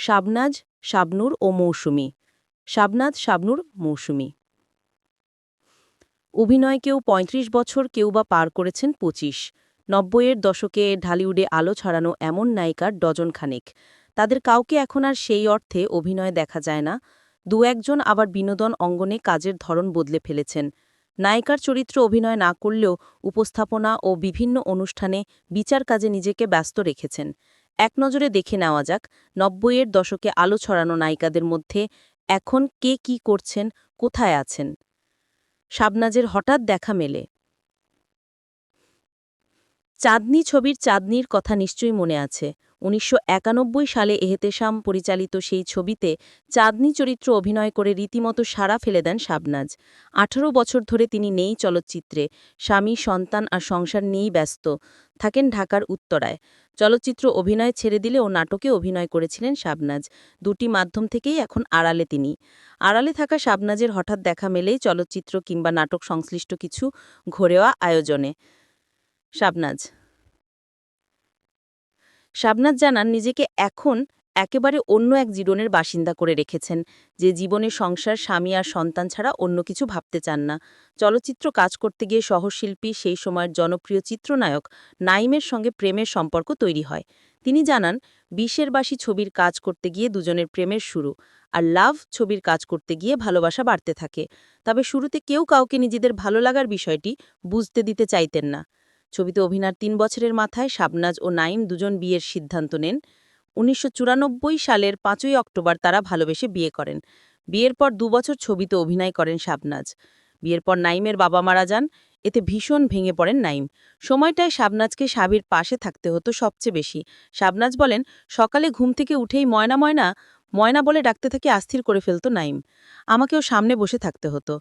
শাবনাজ, শাবনূর ও মৌসুমী। শাবনাজ, শাবনূর, মৌসুমি। অভিনয় কেউ ৩৫ বছর, কেউ বা পার করেছেন ২৫ নব্বইয়ের দশকে ঢালিউডে আলো ছড়ানো এমন নায়িকার ডজন খানেক। তাদের কাউকে এখন আর সেই অর্থে অভিনয় দেখা যায় না। দু একজন আবার বিনোদন অঙ্গনে কাজের ধরন বদলে ফেলেছেন। নায়িকার চরিত্র অভিনয় না করলেও উপস্থাপনা ও বিভিন্ন অনুষ্ঠানে বিচার কাজে নিজেকে ব্যস্ত রেখেছেন। এক নজরে দেখে নেওয়া যাক, নব্বইয়ের দশকে আলো ছড়ানো নায়িকাদের মধ্যে এখন কে কি করছেন, কোথায় আছেন? শাবনাজের হঠাৎ দেখা মেলে। চাঁদনি ছবির চাঁদনির কথা নিশ্চয়ই মনে আছে। উনিশশো একানব্বই সালে এহেতেশাম পরিচালিত সেই ছবিতে চাঁদনি চরিত্র অভিনয় করে রীতিমতো সাড়া ফেলে দেন শাবনাজ। আঠারো বছর ধরে তিনি নেই চলচ্চিত্রে। স্বামী, সন্তান আর সংসার নিয়েই ব্যস্ত। থাকেন ঢাকার উত্তরায়। চলচ্চিত্র অভিনয় ছেড়ে দিলে ও নাটকে অভিনয় করেছিলেন শাবনাজ। দুটি মাধ্যম থেকেই এখন আড়ালে তিনি। আড়ালে থাকা শাবনাজের হঠাৎ দেখা মেলেই চলচ্চিত্র কিংবা নাটক সংশ্লিষ্ট কিছু ঘোরেওয়া আয়োজনে। শাবনাজ। শাবনাজ জানান, নিজেকে এখন একেবারে অন্য এক জীবনের বাসিন্দা করে রেখেছেন, যে জীবনে সংসার, স্বামী আর সন্তান ছাড়া অন্য কিছু ভাবতে চান না। চলচ্চিত্র কাজ করতে গিয়ে সহশিল্পী, সেই সময়ের জনপ্রিয় চিত্রনায়ক নাইমের সঙ্গে প্রেমের সম্পর্ক তৈরি হয়। তিনি জানান, বিশের বাসী ছবির কাজ করতে গিয়ে দুজনের প্রেমের শুরু, আর লাভ ছবির কাজ করতে গিয়ে ভালোবাসা বাড়তে থাকে। তবে শুরুতে কেউ কাউকে নিজেদের ভালো লাগার বিষয়টি বুঝতে দিতে চাইতেন না। ছবিতে অভিনয়ের তিন বছরের মাথায় শাবনাজ ও নাইম দুজন বিয়ের সিদ্ধান্ত নেন। উনিশশো চুরানব্বই সালের পাঁচই অক্টোবর তারা ভালোবেসে বিয়ে করেন। বিয়ের পর দুবছর ছবিতে অভিনয় করেন শাবনাজ। বিয়ের পর নাইমের বাবা মারা যান। এতে ভীষণ ভেঙে পড়েন নাইম। সময়টায় শাবনাজকে স্বামীর পাশে থাকতে হতো সবচেয়ে বেশি। শাবনাজ বলেন, সকালে ঘুম থেকে উঠেই ময়না ময়না ময়না বলে ডাকতে থাকি, অস্থির করে ফেলত নাইম। আমাকেও সামনে বসে থাকতে হতো।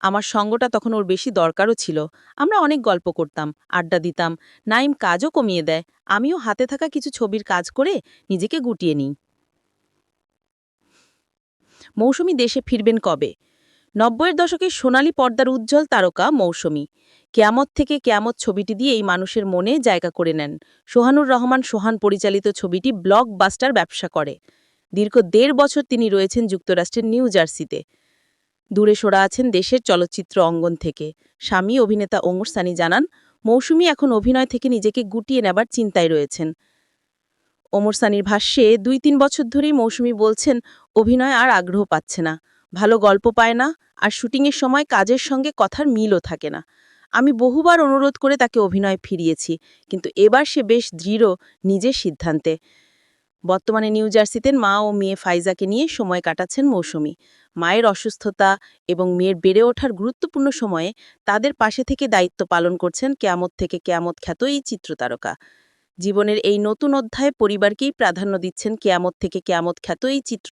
আমার সঙ্গটা তখন ওর বেশি দরকারও ছিল। আমরা অনেক গল্প করতাম, আড্ডা দিতাম। নাইম কাজও কমিয়ে দেয়। আমিও হাতে থাকা কিছু ছবির কাজ করে নিজেকে গুটিয়ে নিই। মৌসুমি দেশে ফিরবেন কবে? নব্বইয়ের দশকের সোনালি পর্দার উজ্জ্বল তারকা মৌসুমি। কেয়ামত থেকে কেয়ামত ছবিটি দিয়ে এই মানুষের মনে জায়গা করে নেন। সোহানুর রহমান সোহান পরিচালিত ছবিটি ব্লকবাস্টার ব্যবসা করে। দীর্ঘ দেড় বছর তিনি রয়েছেন যুক্তরাষ্ট্রের নিউ জার্সিতে। দূরে সরা আছেন দেশের চলচ্চিত্র অঙ্গন থেকে। স্বামী অভিনেতা ওমর সানি জানান, মৌসুমি এখন অভিনয় থেকে নিজেকে গুটিয়ে নেবার চিন্তায় রয়েছেন। ওমর সানির ভাষ্যে, দুই তিন বছর ধরেই মৌসুমি বলছেন, অভিনয় আর আগ্রহ পাচ্ছে না। ভালো গল্প পায় না, আর শুটিংয়ের সময় কাজের সঙ্গে কথার মিলও থাকে না। আমি বহুবার অনুরোধ করে তাকে অভিনয় ফিরিয়েছি, কিন্তু এবার সে বেশ দৃঢ় নিজের সিদ্ধান্তে। বর্তমানে নিউ জার্সিতে মা ও মেয়ে ফাইজাকে নিয়ে সময় কাটাচ্ছেন মৌসুমি। মায়ের অসুস্থতা এবং মেয়ের বেড়ে ওঠার গুরুত্বপূর্ণ সময়ে তাদের পাশে থেকে দায়িত্ব পালন করছেন কেয়ামত থেকে কেয়ামত খ্যাত এই চিত্রতারকা। জীবনের এই নতুন অধ্যায়ে পরিবারকেই প্রাধান্য দিচ্ছেন কেয়ামত থেকে কেয়ামত খ্যাত এই চিত্র